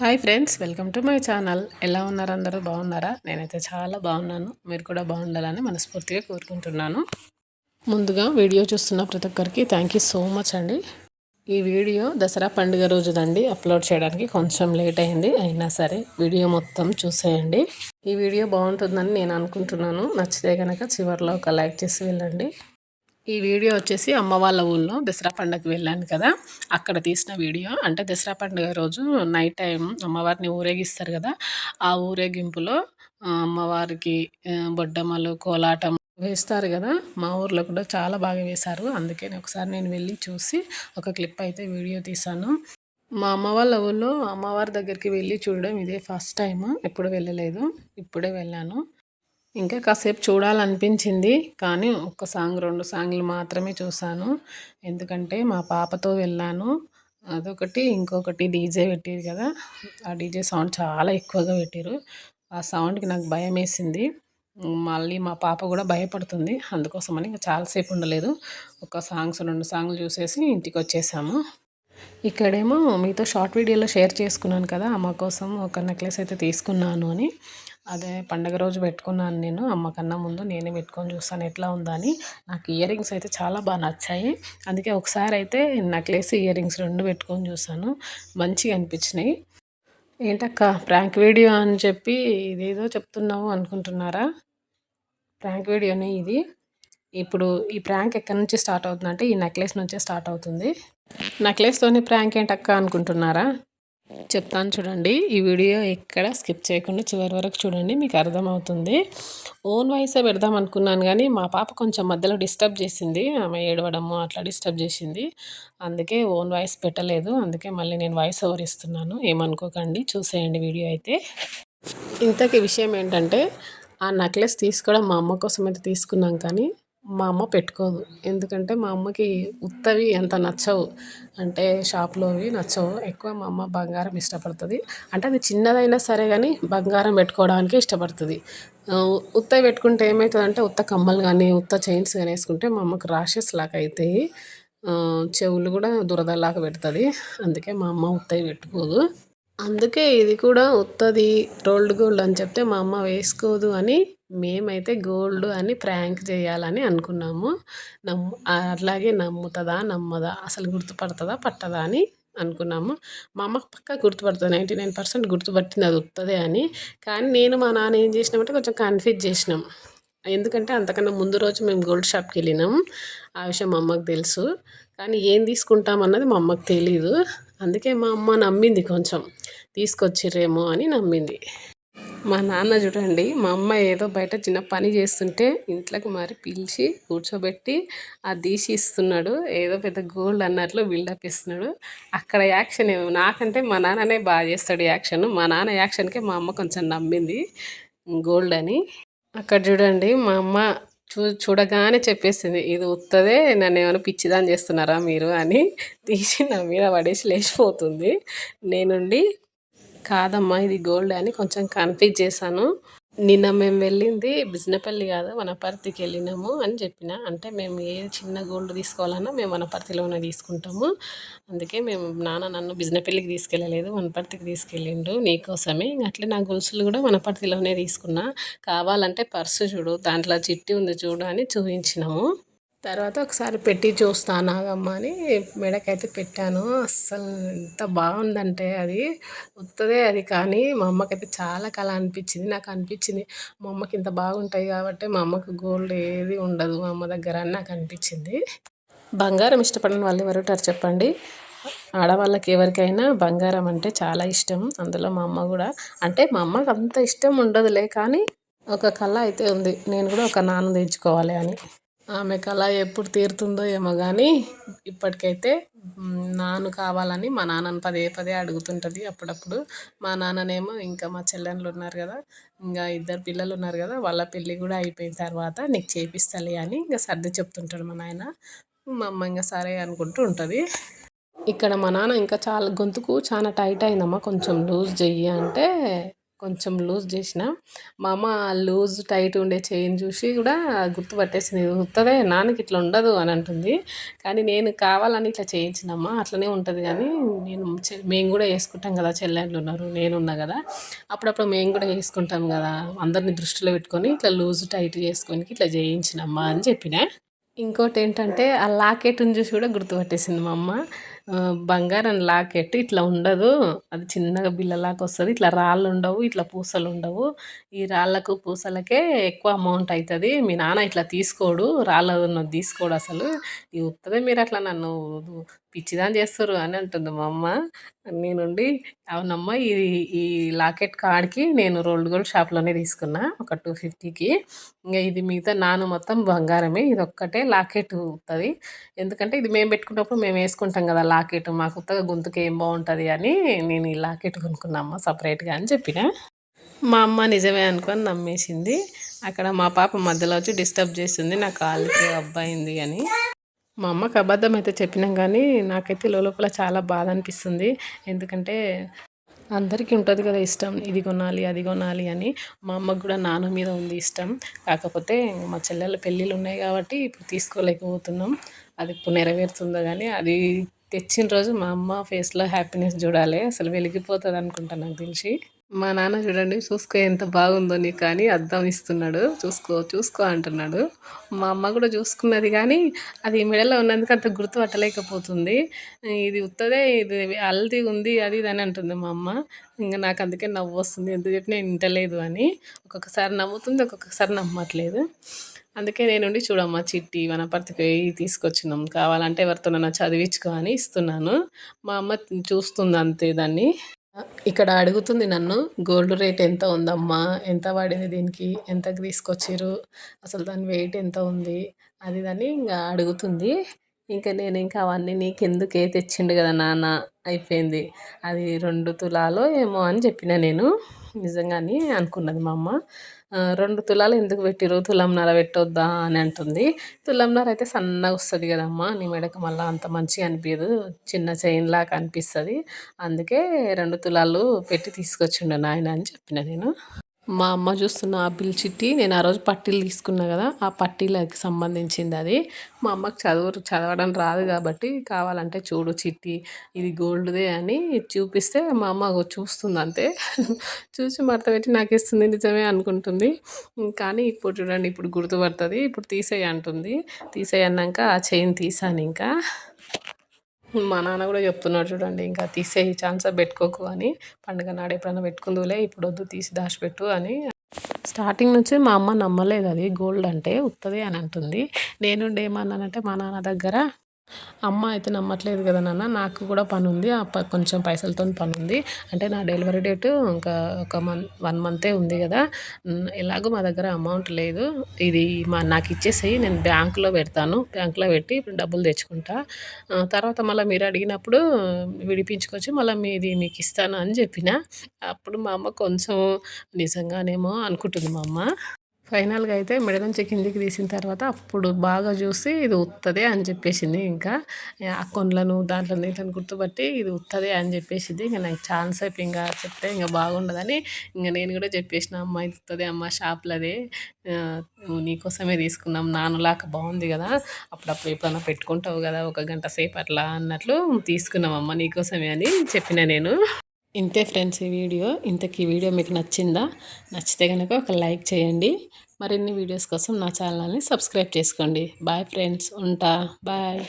Hi friends welcome to my channel. ఎలా ఉన్నారు అందరూ? బాగున్నారా? నేనైతే చాలా బాగున్నాను. మీరు కూడా బాగుండాలని మనస్ఫూర్తిగా కోరుకుంటున్నాను. ముందుగా వీడియో చూస్తున్న ప్రతి ఒక్కరికి థ్యాంక్ యూ సో మచ్ అండి. ఈ వీడియో దసరా పండుగ రోజుదండి. అప్లోడ్ చేయడానికి కొంచెం లేట్ అయింది. అయినా సరే వీడియో మొత్తం చూసేయండి. ఈ వీడియో బాగుంటుందని నేను అనుకుంటున్నాను. నచ్చితే కనుక చివరిలో ఒక లైక్ చేసి వెళ్ళండి. ఈ వీడియో వచ్చేసి అమ్మ వాళ్ళ ఊళ్ళో దసరా పండుగకి వెళ్ళాను కదా. అక్కడ తీసిన వీడియో. అంటే దసరా పండుగ రోజు నైట్ టైం అమ్మవారిని ఊరేగిస్తారు కదా. ఆ ఊరేగింపులో అమ్మవారికి బొడ్డమ్మలు కోలాటం వేస్తారు కదా. మా ఊర్లో కూడా చాలా బాగా వేశారు. అందుకే ఒకసారి నేను వెళ్ళి చూసి ఒక క్లిప్ అయితే వీడియో తీశాను. మా అమ్మ వాళ్ళ ఊళ్ళో అమ్మవారి దగ్గరికి వెళ్ళి చూడడం ఇదే ఫస్ట్ టైం ఎప్పుడు వెళ్ళలేదు. ఇప్పుడే వెళ్ళాను. ఇంకా కాసేపు చూడాలనిపించింది కానీ ఒక్క సాంగ్ రెండు సాంగ్లు మాత్రమే చూశాను. ఎందుకంటే మా పాపతో వెళ్ళాను. అదొకటి ఇంకొకటి డీజే పెట్టారు కదా. ఆ డీజే సౌండ్ చాలా ఎక్కువగా పెట్టారు. ఆ సౌండ్కి నాకు భయం వేసింది మళ్ళీ మా పాప కూడా భయపడుతుంది. అందుకోసమని ఇంకా చాలాసేపు ఉండలేదు. ఒక సాంగ్స్ రెండు సాంగ్లు చూసేసి ఇంటికి వచ్చేసాము. ఇక్కడేమో మీతో షార్ట్ వీడియోలో షేర్ చేసుకున్నాను కదా అమ్మ కోసం ఒక నెక్లెస్ అయితే తీసుకున్నాను అని. అదే పండగ రోజు పెట్టుకున్నాను నేను అమ్మకన్నా ముందు నేనే పెట్టుకొని చూస్తాను ఎట్లా ఉందని. నాకు ఇయర్ రింగ్స్ అయితే చాలా బాగా నచ్చాయి. అందుకే ఒకసారి అయితే నెక్లెస్ ఇయర్ రింగ్స్ రెండు పెట్టుకొని చూసాను మంచిగా అనిపించినాయి. ఏంటక్క ప్రాంక్ వీడియో అని చెప్పి ఇదేదో చెప్తున్నావు అనుకుంటున్నారా? ప్రాంక్ వీడియోనే ఇది. ఇప్పుడు ఈ ప్రాంక్ ఎక్కడి నుంచి స్టార్ట్ అవుతుందంటే ఈ నెక్లెస్ నుంచే స్టార్ట్ అవుతుంది. నెక్లెస్తోని ప్రాంక్ ఏంటక్క అనుకుంటున్నారా? చెప్తాను చూడండి. ఈ వీడియో ఎక్కడ స్కిప్ చేయకుండా చివరి వరకు చూడండి మీకు అర్థమవుతుంది. ఓన్ వాయిసే పెడదాం అనుకున్నాను కానీ మా పాప కొంచెం మధ్యలో డిస్టర్బ్ చేసింది. ఆమె ఏడవడము అట్లా డిస్టర్బ్ చేసింది. అందుకే ఓన్ వాయిస్ పెట్టలేదు. అందుకే మళ్ళీ నేను వాయిస్ ఓవర్ ఇస్తున్నాను. ఏమనుకోకండి చూసేయండి వీడియో అయితే. ఇంతకీ విషయం ఏంటంటే ఆ నెక్లెస్ తీసుకోవడం మా అమ్మ కోసం అయితే తీసుకున్నాం కానీ మా అమ్మ పెట్టుకోదు. ఎందుకంటే మా అమ్మకి ఉత్తవి ఎంత నచ్చవు. అంటే షాప్లోవి నచ్చవు. ఎక్కువ మా అమ్మ బంగారం ఇష్టపడుతుంది. అంటే అది చిన్నదైనా సరే కానీ బంగారం పెట్టుకోవడానికి ఇష్టపడుతుంది. ఉత్తవి పెట్టుకుంటే ఏమవుతుందంటే ఉత్త కమ్మలు కానీ ఉత్త చైన్స్ కానీ వేసుకుంటే మా అమ్మకు ర్యాషెస్ లాగా అవుతాయి చెవులు కూడా దురదలాగా పెడుతుంది. అందుకే మా అమ్మ ఉత్తవి పెట్టుకోదు. అందుకే ఇది కూడా ఉత్తది రోల్డ్ గోల్డ్ అని చెప్తే మా అమ్మ వేసుకోదు అని మేమైతే గోల్డ్ అని ప్రాంక్ చేయాలని అనుకున్నాము. నమ్ము అట్లాగే నమ్ముతుందా నమ్మదా అసలు గుర్తుపడుతుందా పట్టదా అని అనుకున్నాము. మా అమ్మ పక్క గుర్తుపడుతుంది. నైంటీ నైన్ పర్సెంట్ గుర్తుపట్టింది అది వస్తుంది అని. కానీ నేను మా నాన్న ఏం చేసినామంటే కొంచెం కన్ఫ్యూజ్ చేసినాం. ఎందుకంటే అంతకన్నా ముందు రోజు మేము గోల్డ్ షాప్కి వెళ్ళినాం. ఆ విషయం మా అమ్మకు తెలుసు. కానీ ఏం తీసుకుంటాం అన్నది మా అమ్మకు తెలీదు. అందుకే మా అమ్మ నమ్మింది కొంచెం. తీసుకొచ్చిర్రేమో అని నమ్మింది. మా నాన్న చూడండి మా అమ్మ ఏదో బయట చిన్న పని చేస్తుంటే ఇంట్లోకి మరి పిలిచి కూర్చోబెట్టి అది తీసి ఇస్తున్నాడు. ఏదో పెద్ద గోల్డ్ అన్నట్లు బిల్డప్ ఇస్తున్నాడు. అక్కడ యాక్షన్ నాకంటే మా నాన్ననే బాగా చేస్తాడు యాక్షన్. మా నాన్న యాక్షన్కే మా అమ్మ కొంచెం నమ్మింది గోల్డ్ అని. అక్కడ చూడండి మా అమ్మ చూ చూడగానే చెప్పేసింది ఇది ఉత్తదే నన్ను ఏమైనా పిచ్చిదాన్ని చేస్తున్నారా మీరు? అని. తీసి నా మీద పడేసి లేచిపోతుంది. నేనుండి కాదమ్మా ఇది గోల్డ్ అని కొంచెం కన్ఫ్యూజ్ చేశాను. నిన్న మేము వెళ్ళింది బిజినపల్లి కాదు వనపర్తికి వెళ్ళినాము అని చెప్పిన. అంటే మేము ఏ చిన్న గోల్డ్ తీసుకోవాలన్నా మేము వనపర్తిలోనే తీసుకుంటాము. అందుకే మేము నాన్న నన్ను బిజినపల్లికి తీసుకెళ్ళలేదు వనపర్తికి తీసుకెళ్ళిండు నీకోసమే. అట్లే నా గొలుసులు కూడా వనపర్తిలోనే తీసుకున్నా. కావాలంటే పర్సు చూడు దాంట్లో చిట్టి ఉంది చూడు అని చూపించినాము. తర్వాత ఒకసారి పెట్టి చూస్తాను నాగమ్మ అని మెడకైతే పెట్టాను. అస్సలు ఎంత బాగుందంటే అది. ఉత్తదే అది కానీ మా అమ్మకైతే చాలా కళ అనిపించింది. నాకు అనిపించింది మా అమ్మకి ఇంత బాగుంటాయి కాబట్టి మా అమ్మకు గోల్డ్ ఏది ఉండదు మా అమ్మ దగ్గర అని నాకు అనిపించింది. బంగారం ఇష్టపడిన వాళ్ళు ఎవరుంటారు చెప్పండి? ఆడవాళ్ళకి ఎవరికైనా బంగారం అంటే చాలా ఇష్టం. అందులో మా అమ్మ కూడా. అంటే మా అమ్మకి అంత ఇష్టం ఉండదులే కానీ ఒక కళ అయితే ఉంది. నేను కూడా ఒక నాన్న తెచ్చుకోవాలి అని. ఆమె కళ ఎప్పుడు తీరుతుందో ఏమో కానీ ఇప్పటికైతే నాను కావాలని మా నాన్నని పదే పదే అడుగుతుంటుంది అప్పుడప్పుడు. మా నాన్ననేమో ఇంకా మా చెల్లెళ్ళు ఉన్నారు కదా ఇంకా ఇద్దరు పిల్లలు ఉన్నారు కదా వాళ్ళ పెళ్ళి కూడా అయిపోయిన తర్వాత నీకు చేపిస్తాలి అని ఇంకా సర్ది చెప్తుంటాడు మా నాయన. మా అమ్మ ఇంకా సరే అనుకుంటూ ఉంటుంది. ఇక్కడ మా నాన్న ఇంకా చాలా గొంతుకు చాలా టైట్ అయిందమ్మా కొంచెం లూజ్ చెయ్యి అంటే కొంచెం లూజ్ చేసిన. మా అమ్మ లూజ్ టైట్ ఉండే చైన్ చూసి కూడా గుర్తుపట్టేసింది ఉత్తదే నాన్నకి ఇట్లా ఉండదు అని అంటుంది. కానీ నేను కావాలని ఇట్లా చేయించినమ్మా అట్లనే ఉంటుంది కానీ నేను మేము కూడా వేసుకుంటాం కదా చెల్లెళ్ళు ఉన్నారు నేనున్నా కదా. అప్పుడప్పుడు మేము కూడా వేసుకుంటాం కదా అందరిని దృష్టిలో పెట్టుకొని ఇట్లా లూజ్ టైట్ చేసుకొని ఇట్లా చేయించినమ్మా అని చెప్పిన. ఇంకోటి ఏంటంటే ఆ లాకెట్ని చూసి కూడా గుర్తుపట్టేసింది మా అమ్మ. బంగారం లాకెట్ ఇట్లా ఉండదు. అది చిన్నగా బిల్లలాగా వస్తుంది. ఇట్లా రాళ్ళు ఉండవు ఇట్లా పూసలు ఉండవు. ఈ రాళ్ళకు పూసలకే ఎక్కువ అమౌంట్ అవుతుంది మీ నాన్న ఇట్లా తీసుకోడు రాళ్ళు ఉన్నది తీసుకోడు అసలు. ఈ ఉత్తదే మీరు అట్లా నన్ను పిచ్చిదాని చేస్తారు అని అంటుంది మా అమ్మ. నేనుండి అవునమ్మా ఇది ఈ లాకెట్ కార్డ్కి నేను రోల్డ్ గోల్డ్ షాప్లోనే తీసుకున్నా ఒక టూ ఫిఫ్టీకి. ఇంకా ఇది మిగతా నాను మొత్తం బంగారమే ఇది ఒక్కటే లాకెట్ ఉంటుంది ఎందుకంటే ఇది మేము పెట్టుకున్నప్పుడు మేము వేసుకుంటాం కదా లాకెట్ మాకు కొత్తగా గొంతుకు ఏం బాగుంటుంది అని నేను ఈ లాకెట్ కొనుక్కున్నామ్మ సపరేట్గా అని చెప్పిన. మా అమ్మ నిజమే అనుకొని నమ్మేసింది. అక్కడ మా పాప మధ్యలో వచ్చి డిస్టర్బ్ చేస్తుంది నా కాలుకి అబ్బాయింది అని. మా అమ్మకి అబద్ధం అయితే చెప్పినాం కానీ నాకైతే లోపల చాలా బాధ అనిపిస్తుంది. ఎందుకంటే అందరికీ ఉంటుంది కదా ఇష్టం ఇది కొనాలి అది కొనాలి అని. మా అమ్మకు కూడా నాన్న మీద ఉంది ఇష్టం. కాకపోతే మా చెల్లెల పెళ్ళిళ్ళు ఉన్నాయి కాబట్టి ఇప్పుడు తీసుకోలేకపోతున్నాం. అది ఇప్పుడు నెరవేరుతుందో కానీ అది తెచ్చిన రోజు మా అమ్మ ఫేస్లో హ్యాపీనెస్ చూడాలి. అసలు వెలిగిపోతుంది అనుకుంటా నాకు తెలిసి. మా నాన్న చూడండి చూసుకో ఎంత బాగుందో నీకు కానీ అద్దం ఇస్తున్నాడు. చూసుకో చూసుకో అంటున్నాడు. మా అమ్మ కూడా చూసుకున్నది కానీ అది మెడలో ఉన్నందుకు అంత గుర్తుపట్టలేకపోతుంది ఇది ఉత్తదే ఇది హల్దీ ఉంది అది ఇది అని అంటుంది మా అమ్మ. ఇంకా నాకు అందుకే నవ్వు వస్తుంది ఎందుకు చెప్పి నేను వింటలేదు అని. ఒక్కొక్కసారి నవ్వుతుంది ఒక్కొక్కసారి నమ్మట్లేదు. అందుకే నేనుండి చూడమ్మా చిట్టి వనపర్తికి తీసుకొచ్చినాం. కావాలంటే ఎవరితోనైనా చదివించుకో అని ఇస్తున్నాను. మా అమ్మ చూస్తుంది అంతే దాన్ని. ఇక్కడ అడుగుతుంది నన్ను గోల్డ్ రేట్ ఎంత ఉందమ్మా? ఎంత పడింది దీనికి? ఎంతకు తీసుకొచ్చారు అసలు దాని వెయిట్ ఎంత ఉంది? అది దాన్ని ఇంకా అడుగుతుంది. ఇంకా నేను ఇంకా అవన్నీ నీకెందుకే తెచ్చిండు కదా నాన్న? అయిపోయింది. అది రెండు తులాలో ఏమో అని చెప్పిన నేను. నిజంగానే అనుకున్నది మా అమ్మ. రెండు తులాలు ఎందుకు పెట్టిరు తులంన్నర పెట్టొద్దా అని అంటుంది. తులంన్నర అయితే సన్నగా వస్తుంది కదమ్మా. నీ మెడకు మళ్ళీ అంత మంచిగా అనిపించదు చిన్న చైన్లా కనిపిస్తుంది అనిపిస్తుంది. అందుకే రెండు తులాలు పెట్టి తీసుకొచ్చిండు నాయన అని చెప్పిన నేను. మా అమ్మ చూస్తున్న ఆ బిల్ చిట్టి నేను ఆ రోజు పట్టీలు తీసుకున్నా కదా ఆ పట్టీలకి సంబంధించింది అది. మా అమ్మకి చదువు చదవడం రాదు కాబట్టి కావాలంటే చూడు చిట్టి ఇది గోల్డ్దే అని చూపిస్తే మా అమ్మ చూస్తుంది అంతే. చూసి మడత పెట్టి నాకు ఇస్తుంది నిజమే అనుకుంటుంది. కానీ ఇప్పుడు చూడండి ఇప్పుడు గుర్తుపడుతుంది ఇప్పుడు తీసేయి అంటుంది. తీసేయి అన్నాక ఆ చైన్ తీసాను ఇంకా. మా నాన్న కూడా చెప్తున్నాడు చూడండి ఇంకా తీసేయి ఛాన్స్ పెట్టుకోకు అని. పండుగ నాడు ఎప్పుడైనా పెట్టుకుందులే ఇప్పుడు వద్దు తీసి దాచిపెట్టు అని. స్టార్టింగ్ నుంచి మా అమ్మ నమ్మలేదు అది గోల్డ్ అంటే ఉత్తదే అని అంటుంది. నేనుండి ఏమన్నానంటే మా నాన్న దగ్గర అమ్మ అయితే నమ్మట్లేదు కదా నాన్న. నాకు కూడా పని ఉంది కొంచెం పైసలతో పని ఉంది అంటే నా డెలివరీ డేటు ఇంకా ఒక మంత్ వన్ మంతే ఉంది కదా. ఎలాగో మా దగ్గర అమౌంట్ లేదు. ఇది మా నాకు ఇచ్చేసి నేను బ్యాంకులో పెడతాను. బ్యాంకులో పెట్టి డబ్బులు తెచ్చుకుంటా. తర్వాత మళ్ళీ మీరు అడిగినప్పుడు విడిపించుకొచ్చి మళ్ళీ మీది మీకు ఇస్తాను అని చెప్పిన. అప్పుడు మా అమ్మ కొంచెం నిజంగానేమో అనుకుంటుంది మా అమ్మ. ఫైనల్గా అయితే మెడ నుంచి కిందికి తీసిన తర్వాత అప్పుడు బాగా చూసి ఇది ఉత్తదే అని చెప్పేసింది ఇంకా. ఆ కొండలను దాంట్లో నీళ్ళని గుర్తుపట్టి ఇది ఉత్తదే అని చెప్పేసింది. ఇంకా నాకు ఛాన్స్ అయిపోయి ఇంకా చెప్తే ఇంకా బాగుండదని ఇంకా నేను కూడా చెప్పేసిన అమ్మ ఇది ఉత్తదే అమ్మ షాప్లదే. నీకోసమే తీసుకున్నాం నాన్నలాక బాగుంది కదా. అప్పుడప్పుడు ఎప్పుడన్నా పెట్టుకుంటావు కదా ఒక గంట సేపు అట్లా అన్నట్లు తీసుకున్నాం అమ్మ నీకోసమే అని చెప్పిన నేను. ఇంతే ఫ్రెండ్స్ ఈ వీడియో. ఇంతకీ వీడియో మీకు నచ్చిందా? నచ్చితే కనుక ఒక లైక్ చేయండి. మరిన్ని వీడియోస్ కోసం నా ఛానల్ని సబ్స్క్రైబ్ చేసుకోండి. Bye friends. ఉంటా. బాయ్.